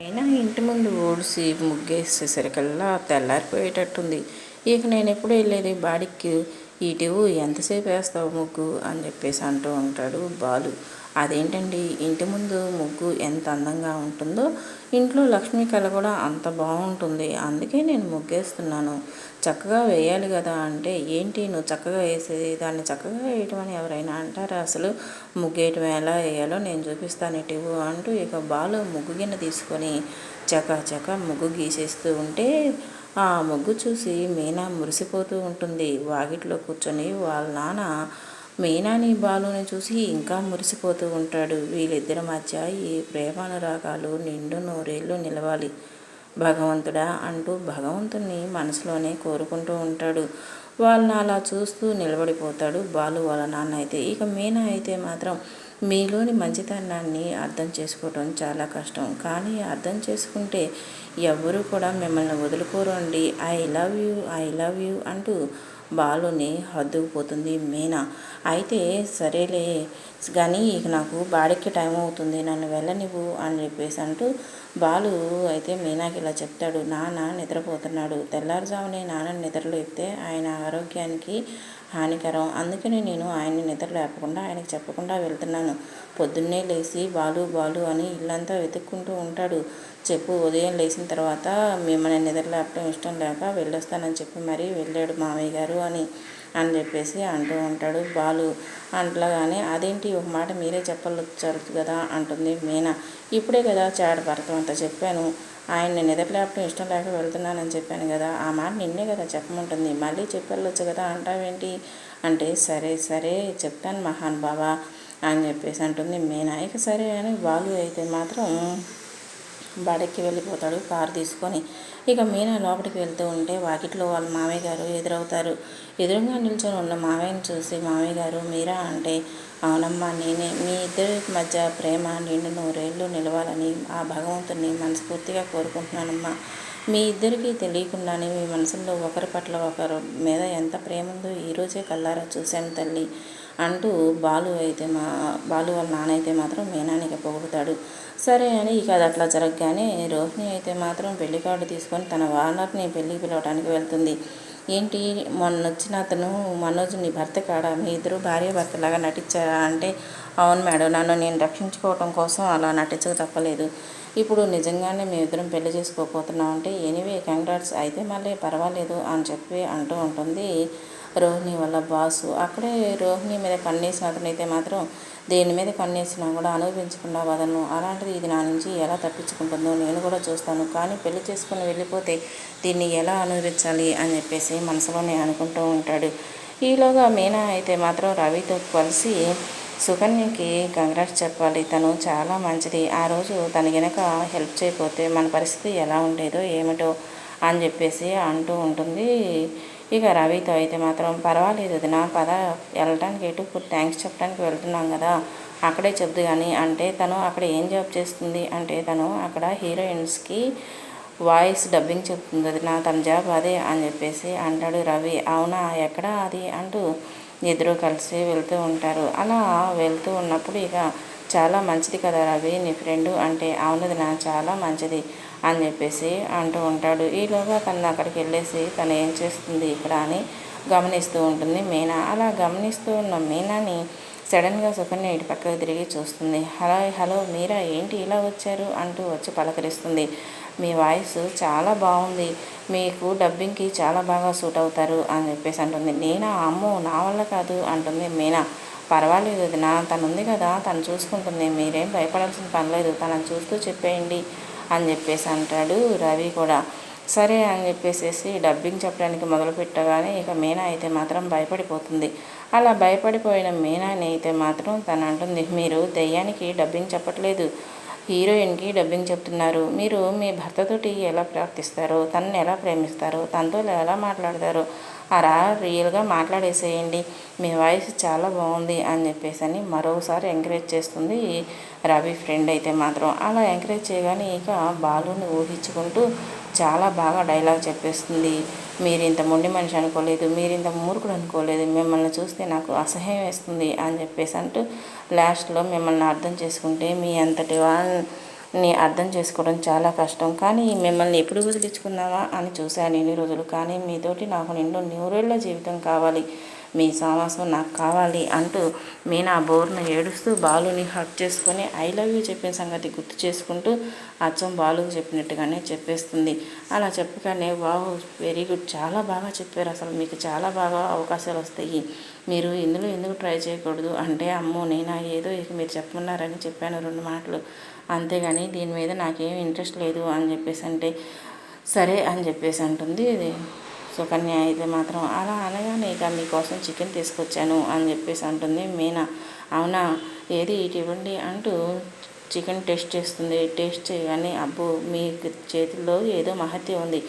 అయినా ఇంటి ముందు ఓడిసి ముగ్గేసేసరికల్లా తెల్లారిపోయేటట్టుంది. ఇక నేను ఎప్పుడు వెళ్ళేది బాడికి ఈటివు ఎంతసేపు వేస్తావు ముగ్గు? అని చెప్పేసి అంటూ ఉంటాడు బాలు. అదేంటండి? ఇంటి ముందు ముగ్గు ఎంత అందంగా ఉంటుందో ఇంట్లో లక్ష్మీ కళ కూడా అంత బాగుంటుంది. అందుకే నేను ముగ్గేస్తున్నాను. చక్కగా వేయాలి కదా అంటే ఏంటి నువ్వు చక్కగా వేసేది? దాన్ని చక్కగా వేయటం అని ఎవరైనా అంటారా? అసలు ముగ్గేయటం ఎలా వేయాలో నేను చూపిస్తాను. ఇటు అంటూ ఇక బాలు ముగ్గు గిన్నె తీసుకొని చక చక ముగ్గు గీసేస్తూ ఉంటే ఆ ముగ్గు చూసి మీనా మురిసిపోతూ ఉంటుంది. వాకిట్లో కూర్చొని వాళ్ళ నాన్న మీనాని బాలుని చూసి ఇంకా మురిసిపోతూ ఉంటాడు. వీళ్ళిద్దరి మధ్య ఈ ప్రేమానురాగాలు నిండు నూరేళ్ళు నిలవాలి. భగవంతుడా అంటూ భగవంతుణ్ణి మనసులోనే కోరుకుంటూ ఉంటాడు. వాళ్ళని అలా చూస్తూ నిలబడిపోతాడు బాలు వాళ్ళ నాన్న అయితే. ఇక మీనా అయితే మాత్రం మీలోని మంచితనాన్ని అర్థం చేసుకోవడం చాలా కష్టం. కానీ అర్థం చేసుకుంటే ఎవరు కూడా మిమ్మల్ని వదులుకోరండి. I love you I love you అంటూ బాలుని హద్దుకుపోతుంది మీనా. అయితే సరేలే కానీ ఇక నాకు బాడీకి టైం అవుతుంది నన్ను వెళ్ళనివ్వు అని చెప్పేసి అంటూ బాలు అయితే మీనాకి ఇలా చెప్తాడు. నాన్న నిద్రపోతున్నాడు. తెల్లారుజామునే నాన్న నిద్రలేపితే ఆయన ఆరోగ్యానికి హానికరం. అందుకని నేను ఆయన్ని నిద్ర లేపకుండా ఆయనకి చెప్పకుండా వెళ్తున్నాను. పొద్దున్నే లేచి బాలు బాలు అని ఇల్లంతా వెతుక్కుంటూ ఉంటాడు. చెప్పు ఉదయం లేచిన తర్వాత మిమ్మల్ని నిద్ర లేపడం ఇష్టం లేక వెళ్ళొస్తానని చెప్పి మరీ వెళ్ళాడు మామయ్య గారు అని అని చెప్పేసి అంటూ ఉంటాడు బాలు. అంటలాగానే అదేంటి ఒక మాట మీరే చెప్పవచ్చు కదా అంటుంది మీనా. ఇప్పుడే కదా చాడ భర్తం అంతా చెప్పాను. ఆయన్ని నిద్రలేపడం ఇష్టం లేక వెళ్తున్నానని చెప్పాను కదా ఆ మాట నిన్నే కదా చెప్పమంటుంది. మళ్ళీ చెప్పెళ్ళొచ్చు కదా అంటావేంటి? అంటే సరే సరే చెప్తాను మహాన్ బాబా అని చెప్పేసి అంటుంది. మీ నాయక సరే అని బాలు అయితే మాత్రం బాడెక్కి వెళ్ళిపోతాడు కారు తీసుకొని. ఇక మీనా లోపలికి వెళ్తూ ఉంటే వాకిట్లో వాళ్ళ మామయ్య గారు ఎదురవుతారు. ఎదురుగా నిల్చొని ఉన్న మామయ్యని చూసి మామయ్య గారు మీరా అంటే అవునమ్మా నేనే. మీ ఇద్దరి మధ్య ప్రేమ నిండు నూరేళ్ళు నిలవాలని ఆ భగవంతుని మనస్ఫూర్తిగా కోరుకుంటున్నానమ్మా. మీ ఇద్దరికీ తెలియకుండానే మీ మనసులో ఒకరి పట్ల ఒకరు మీద ఎంత ప్రేమ ఉందో ఈరోజే కల్లారా చూశాను తల్లి అంటూ బాలు అయితే మా బాలు వాళ్ళ నాన్న అయితే మాత్రం మీనానికి పొగుడుతాడు. సరే అని ఇక అది అట్లా జరగగానే రోహిణి అయితే మాత్రం పెళ్ళి కార్డు తీసుకొని తన వానర్ని పెళ్ళికి పిలవడానికి వెళ్తుంది. ఏంటి? మొన్న వచ్చిన అతను మనోజ్ నీ భర్త కాడా? మీ ఇద్దరు భార్య భర్తలాగా నటించారా? అంటే అవును మేడం నన్ను నేను రక్షించుకోవటం కోసం అలా నటించక తప్పలేదు. ఇప్పుడు నిజంగానే మేమిద్దరం పెళ్ళి చేసుకోకపోతున్నాం అంటే ఎనీవే కంగ్రాట్స్ అయితే మళ్ళీ పర్వాలేదు అని చెప్పి అంటూ ఉంటుంది. రోహిణి వాళ్ళ బాసు. అక్కడే రోహిణి మీద కన్నేసిన అతనైతే మాత్రం దేని మీద కన్నేసినా కూడా అనుభవించకుండా వదను అలాంటిది ఇది నా నుంచి ఎలా తప్పించుకుంటుందో నేను కూడా చూస్తాను. కానీ పెళ్ళి చేసుకుని వెళ్ళిపోతే దీన్ని ఎలా అనుభవించాలి అని చెప్పేసి మనసులోనే అనుకుంటూ ఉంటాడు. ఈలోగా మీనా అయితే మాత్రం రవితో కలిసి సుకన్యకి కంగ్రాట్స్ చెప్పాలి. తను చాలా మంచిది. ఆ రోజు తన గనక హెల్ప్ చేయకపోతే మన పరిస్థితి ఎలా ఉండేదో ఏమిటో అని చెప్పేసి అంటూ ఉంటుంది ఇక రవితో అయితే మాత్రం పర్వాలేదు నా పద. వెళ్ళటానికి ఎటు థ్యాంక్స్ చెప్పడానికి వెళ్తున్నాం కదా. అక్కడే చెప్దు కానీ అంటే తను అక్కడ ఏం జాబ్ చేస్తుంది? అంటే తను అక్కడ హీరోయిన్స్కి వాయిస్ డబ్బింగ్ చెప్తుంది అది నా తన జాబ్ అదే అని చెప్పేసి అంటాడు రవి. అవునా? ఎక్కడ అది? అంటూ ఇద్దరు కలిసి వెళ్తూ ఉంటారు. అలా వెళ్తూ ఉన్నప్పుడు ఇక చాలా మంచిది కదా రవి నీ ఫ్రెండు అంటే అవునది నా చాలా మంచిది. అని చెప్పేసి అంటూ ఉంటాడు. ఈలోగా తను అక్కడికి వెళ్ళేసి తను ఏం చేస్తుంది ఇక్కడ అని గమనిస్తూ ఉంటుంది మీనా. అలా గమనిస్తూ ఉన్న మీనాని సడన్గా సుకన్య ఇటు పక్కకు తిరిగి చూస్తుంది. హలో హలో మీరా ఏంటి ఇలా వచ్చారు? అంటూ వచ్చి పలకరిస్తుంది. మీ వాయిస్ చాలా బాగుంది. మీకు డబ్బింగ్కి చాలా బాగా సూట్ అవుతారు అని చెప్పేసి అంటుంది. నేనా? అమ్మో నా వల్ల కాదు అంటుంది మీనా. పర్వాలేదు వదిన తను ఉంది కదా తను చూసుకుంటుంది. మీరేం భయపడాల్సిన పని లేదు. తనని చూస్తూ చెప్పేయండి. అని చెప్పేసి అంటాడు రవి కూడా. సరే అని చెప్పేసి డబ్బింగ్ చెప్పడానికి మొదలు పెట్టగానే ఇక మీనా అయితే మాత్రం భయపడిపోతుంది. అలా భయపడిపోయిన మీనాని అయితే మాత్రం తను అంటుంది మీరు దెయ్యానికి డబ్బింగ్ చెప్పట్లేదు. హీరోయిన్కి డబ్బింగ్ చెప్తున్నారు. మీరు మీ భర్తతోటి ఎలా ప్రవర్తిస్తారో తనని ఎలా ప్రేమిస్తారో తనతో ఎలా మాట్లాడతారో అలా రియల్గా మాట్లాడేసేయండి. మీ వాయిస్ చాలా బాగుంది అని చెప్పేసి అని మరోసారి ఎంకరేజ్ చేస్తుంది రవి ఫ్రెండ్ అయితే మాత్రం. అలా ఎంకరేజ్ చేయగానే ఇక బాలుని ఊహించుకుంటూ చాలా బాగా డైలాగ్ చెప్పేస్తుంది. మీరు ఇంత మొండి మనిషి అనుకోలేదు మీరు ఇంత మూర్ఖుడు అనుకోలేదు మిమ్మల్ని చూస్తే నాకు అసహ్యం వేస్తుంది అని చెప్పేసి అంటూ లాస్ట్లో మిమ్మల్ని అర్థం చేసుకుంటే మీ అంతటి ని అర్థం చేసుకోవడం చాలా కష్టం. కానీ మిమ్మల్ని ఎప్పుడు వదిలించుకుందామా అని చూశాను ఎన్ని రోజులు. కానీ మీతోటి నాకు నిండు నూరేళ్ళ జీవితం కావాలి. మీ సావాసం నాకు కావాలి అంటూ మీనా బోర్ను ఏడుస్తూ బాలుని హక్ చేసుకొని ఐ లవ్ యూ చెప్పిన సంగతి గుర్తు చేసుకుంటూ అచ్చం బాలుకు చెప్పినట్టుగానే చెప్పేస్తుంది. అలా చెప్పగానే వావ్ వెరీ గుడ్. చాలా బాగా చెప్పారు అసలు. మీకు చాలా బాగా అవకాశాలు వస్తాయి. మీరు ఇందులో ఎందుకు ట్రై చేయకూడదు? అంటే అమ్మో నేనా? ఏదో ఇక మీరు చెప్పమన్నారని చెప్పాను. రెండు మాటలు. అంతేగాని దీని మీద నాకేం ఇంట్రెస్ట్ లేదు అని చెప్పేసి అంటే సరే అని చెప్పేసి అంటుంది సుకన్య అయితే మాత్రం అలా అనగానే ఇక మీకోసం చికెన్ తీసుకొచ్చాను అని చెప్పేసి అంటుంది మీనా. అవునా? ఏది ఇటు ఇవ్వండి అంటూ చికెన్ టేస్ట్ చేస్తుంది టేస్ట్ చేయగానే అబ్బో మీ చేతుల్లో ఏదో మహత్య ఉంది.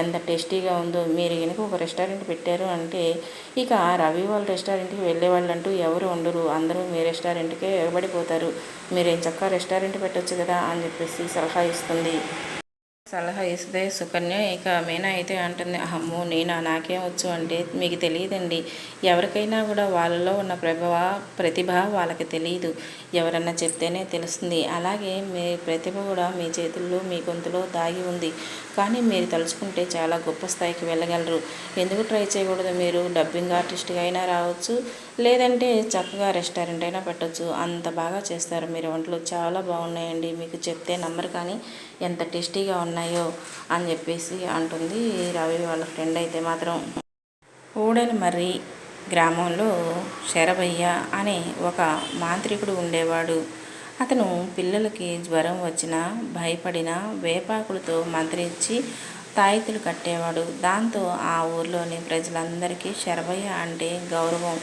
ఎంత టేస్టీగా ఉందో. మీరు కనుక ఒక రెస్టారెంట్ పెట్టారు అంటే ఇక రవి వాళ్ళ రెస్టారెంట్కి వెళ్ళే వాళ్ళంటూ ఎవరు ఉండరు. అందరూ మీ రెస్టారెంట్కే ఎగబడిపోతారు మీరేం చక్కగా రెస్టారెంట్ పెట్టచ్చు కదా అని చెప్పేసి సలహా ఇస్తుంది. సలహా ఇస్తే సుకన్య ఇక మీనా అయితే అంటుంది అమ్మో నేనా? నాకేం వచ్చు అంటే మీకు తెలియదండి. ఎవరికైనా కూడా వాళ్ళలో ఉన్న ప్రభావ ప్రతిభ వాళ్ళకి తెలియదు ఎవరన్నా చెప్తేనే తెలుస్తుంది. అలాగే మీ ప్రతిభ కూడా మీ చేతుల్లో మీ గొంతులో దాగి ఉంది. కానీ మీరు తలుచుకుంటే చాలా గొప్ప స్థాయికి వెళ్ళగలరు. ఎందుకు ట్రై చేయకూడదు మీరు? డబ్బింగ్ ఆర్టిస్ట్గా అయినా రావచ్చు. లేదంటే చక్కగా రెస్టారెంట్ అయినా పెట్టచ్చు. అంత బాగా చేస్తారు మీరు. వంటలు చాలా బాగున్నాయండి. మీకు చెప్తే నమ్మరు కానీ ఎంత టేస్టీగా ఉన్నాయో అని చెప్పేసి అంటుంది రవి వాళ్ళ ఫ్రెండ్ అయితే మాత్రం. ఊడని మర్రి గ్రామంలో శరభయ్య అనే ఒక మాంత్రికుడు ఉండేవాడు. అతను పిల్లలకి జ్వరం వచ్చినా భయపడిన వేపాకులతో మంత్రించి తాయితులు కట్టేవాడు. దాంతో ఆ ఊర్లోని ప్రజలందరికీ శరభయ్య అంటే గౌరవం.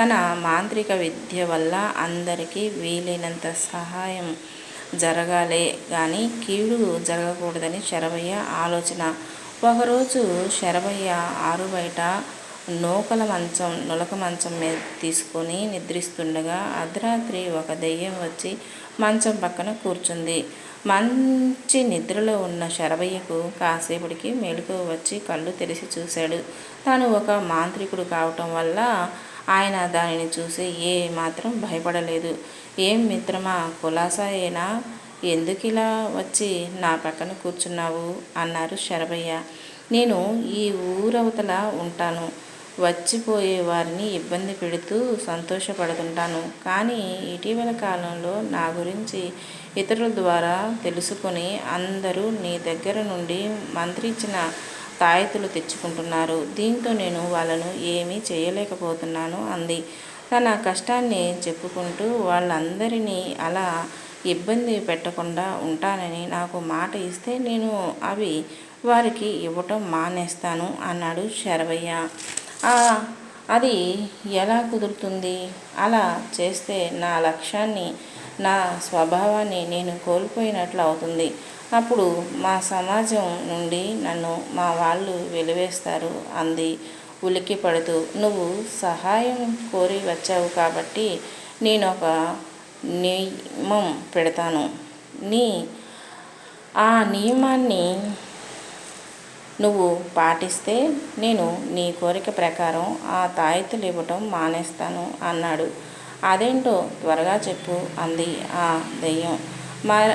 తన మాంత్రిక విద్య వల్ల అందరికీ వీలైనంత సహాయం జరగాలే కానీ కీడు జరగకూడదని శరభయ్య ఆలోచన. ఒకరోజు శరభయ్య ఆరు బయట నూకల మంచం నులక మంచం మీద తీసుకొని నిద్రిస్తుండగా అర్ధరాత్రి ఒక దెయ్యం వచ్చి మంచం పక్కన కూర్చుంది. మంచి నిద్రలో ఉన్న శరభయ్యకు కాసేపటికి మెలకు వచ్చి కళ్ళు తెరిచి చూశాడు. తాను ఒక మాంత్రికుడు కావటం వల్ల ఆయన దానిని చూసి ఏ మాత్రం భయపడలేదు. ఏం మిత్రమా కులాసాయేనా ఎందుకు ఇలా వచ్చి నా పక్కన కూర్చున్నావు? అన్నారు శరభయ్య. నేను ఈ ఊరవతల ఉంటాను. వచ్చిపోయే వారిని ఇబ్బంది పెడుతూ సంతోషపడుతుంటాను. కానీ ఇటీవల కాలంలో నా గురించి ఇతరుల ద్వారా తెలుసుకొని అందరూ నీ దగ్గర నుండి మంత్రించిన తాయెత్తులు తెచ్చుకుంటున్నారు. దీంతో నేను వాళ్ళను ఏమీ చేయలేకపోతున్నాను అంది. తన కష్టాన్ని చెప్పుకుంటూ వాళ్ళందరినీ అలా ఇబ్బంది పెట్టకుండా ఉంటానని నాకు మాట ఇస్తే నేను అవి వారికి ఇవ్వటం మానేస్తాను అన్నాడు శరవయ్య. అది ఎలా కుదురుతుంది? అలా చేస్తే నా లక్ష్యాన్ని నా స్వభావాన్ని నేను కోల్పోయినట్లు అవుతుంది. అప్పుడు మా సమాజం నుండి నన్ను మా వాళ్ళు వెలివేస్తారు అంది. ఉలిక్కి పడుతూ నువ్వు సహాయం కోరి వచ్చావు కాబట్టి నేను ఒక నియమం పెడతాను. నీ ఆ నియమాన్ని నువ్వు పాటిస్తే నేను నీ కోరిక ప్రకారం ఆ తాయితులు ఇవ్వటం మానేస్తాను అన్నాడు. అదేంటో త్వరగా చెప్పు అంది ఆ దెయ్యం. మరి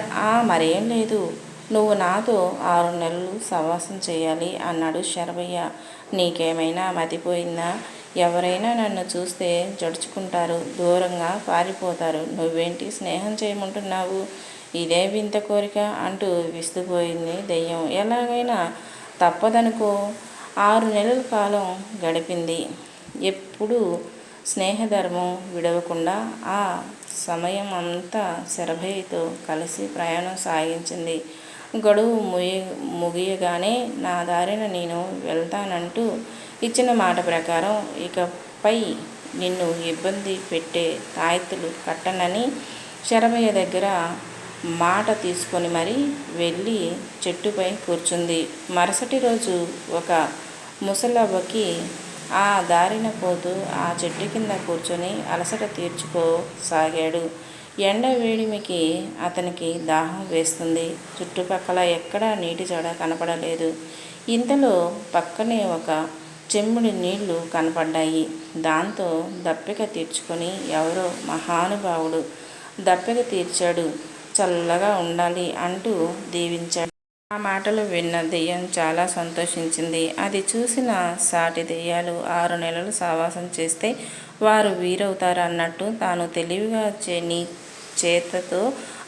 మరేం లేదు. నువ్వు నాతో ఆరు నెలలు సవాసం చేయాలి అన్నాడు శరభయ్య. నీకేమైనా మతిపోయిందా? ఎవరైనా నన్ను చూస్తే జడుచుకుంటారు దూరంగా పారిపోతారు. నువ్వేంటి స్నేహం చేయమంటున్నావు? ఇదే వింత కోరిక అంటూ విస్తుపోయింది దెయ్యం. ఎలాగైనా తప్పదనుకో. ఆరు నెలల కాలం గడిపింది. ఎప్పుడు స్నేహధర్మం విడవకుండా ఆ సమయం అంతా శరభయ్యతో కలిసి ప్రయాణం సాగించింది. గడువు ముగి ముగియగానే నా దారిన నేను వెళ్తానంటూ ఇచ్చిన మాట ప్రకారం ఇకపై నిన్ను ఇబ్బంది పెట్టే తాయెత్తులు కట్టనని శరభయ్య దగ్గర మాట తీసుకొని మరి వెళ్ళి చెట్టుపై కూర్చుంది. మరుసటి రోజు ఒక ముసలవ్వకి ఆ దారిన పోతూ ఆ చెట్టు కింద కూర్చొని అలసట తీర్చుకోసాగాడు ఎండ వేడిమికి అతనికి దాహం వేస్తుంది. చుట్టుపక్కల ఎక్కడా నీటి జడ కనపడలేదు. ఇంతలో పక్కనే ఒక చెమ్ముడి నీళ్ళు కనపడ్డాయి. దాంతో దప్పిక తీర్చుకొని ఎవరో మహానుభావుడు దప్పిక తీర్చాడు. చల్లగా ఉండాలి అంటూ దీవించాడు. ఆ మాటలు విన్న దెయ్యం చాలా సంతోషించింది. అది చూసిన సాటి దెయ్యాలు ఆరు నెలలు సావాసం చేస్తే వారు వీరవుతారు అన్నట్టు తాను తెలివిగా చే నీ చేతతో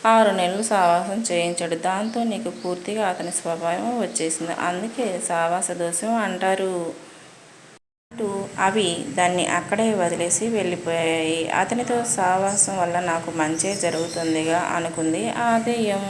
ఆరు నెలలు సావాసం చేయించాడు. దాంతో నీకు పూర్తిగా అతని స్వభావం వచ్చేసింది. అందుకే సావాస దోషం అంటారు. అంటూ అవి దాన్ని అక్కడే వదిలేసి వెళ్ళిపోయాయి. అతనితో సావాసం వల్ల నాకు మంచి జరుగుతుందిగా అనుకుంది ఆ దెయ్యం.